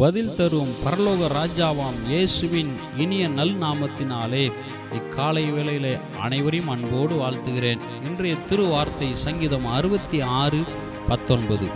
பதில் தரும் பரலோக ராஜாவாம் இயேசுவின் இனிய நல் நாமத்தினாலே இக்காலை வேளையிலே அனைவரையும் அன்போடு வாழ்த்துகிறேன். இன்றைய திருவார்த்தை சங்கீதம் அறுபத்தி ஆறு பத்தொன்பது.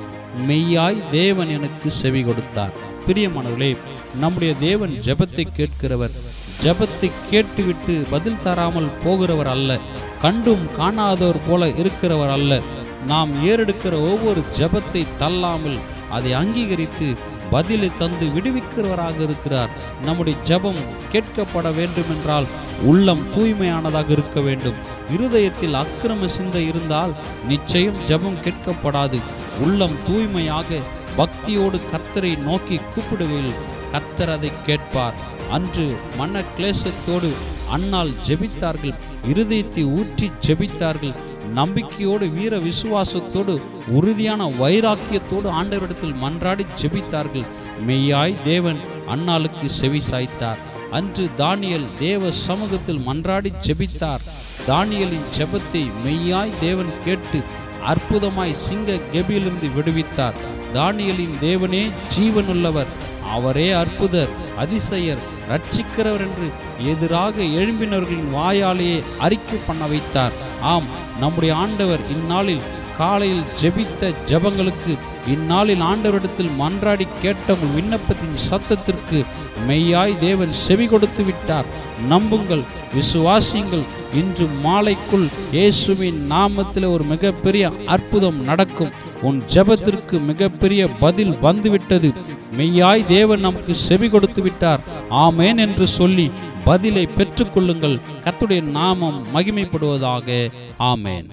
மெய்யாய் தேவன் எனக்கு செவி கொடுத்தார். பிரியமானவர்களே நம்முடைய தேவன் ஜெபத்தை கேட்கிறவர். ஜெபத்தை கேட்டுவிட்டு பதில் தராமல் போகிறவர் அல்ல. கண்டும் காணாதவர் போல இருக்கிறவர் அல்ல. நாம் ஏறெடுக்கிற ஒவ்வொரு ஜெபத்தை தள்ளாமல் அதை அங்கீகரித்து பதிலை தந்து விடுவிக்கிறவராக இருக்கிறார். நம்முடைய ஜெபம் கேட்கப்பட வேண்டும் என்றால் உள்ளம் தூய்மையானதாக இருக்க வேண்டும். இருதயத்தில் அக்கிரம சிந்தை இருந்தால் நிச்சயம் ஜெபம் கேட்கப்படாது. உள்ளம் தூய்மையாக பக்தியோடு கர்த்தரை நோக்கி கூப்பிடுகையில் கர்த்தர் அதை கேட்பார். அன்று மன கிளேசத்தோடு அன்னால் ஜெபித்தார்கள். இருதயத்தை ஊற்றி ஜெபித்தார்கள். நம்பிக்கையோடு வீர விசுவாசத்தோடு உறுதியான வைராக்கியத்தோடு ஆண்டவரிடத்தில் மன்றாடி ஜெபித்தார்கள். மெய்யாய் தேவன் அன்னாளுக்கு செவி சாய்த்தார். அன்று தானியல் தேவ சமூகத்தில் மன்றாடி ஜெபித்தார். தானியலின் ஜெபத்தை மெய்யாய் தேவன் கேட்டு அற்புதமாய் சிங்க கெபியிலிருந்து விடுவித்தார். தானியலின் தேவனே ஜீவனுள்ளவர். அவரே அற்புதர் அதிசயர் ரட்சிக்கிறவர் என்று எதிராக எழும்பினவர்களின் வாயாலேயே அறிக்கை பண்ண வைத்தார். ஆம் நம்முடைய ஆண்டவர் இந்நாளில் காலையில் ஜெபித்த ஜெபங்களுக்கு இந்நாளில் ஆண்டவரிடத்தில் மன்றாடி கேட்ட உங்கள் விண்ணப்பத்தின் சத்தத்திற்கு மெய்யாய் தேவன் செவி கொடுத்து விட்டார். நம்புங்கள் விசுவாசியுங்கள். இன்று மாலைக்குள் இயேசுவின் நாமத்தில் ஒரு மிகப்பெரிய அற்புதம் நடக்கும். உன் ஜெபத்திற்கு மிகப்பெரிய பதில் வந்துவிட்டது. மெய்யாய் தேவன் நமக்கு செவி கொடுத்து விட்டார். ஆமேன் என்று சொல்லி பதிலை பெற்றுக்கொள்ளுங்கள். கர்த்தருடைய நாமம் மகிமைப்படுவதாக. ஆமேன்.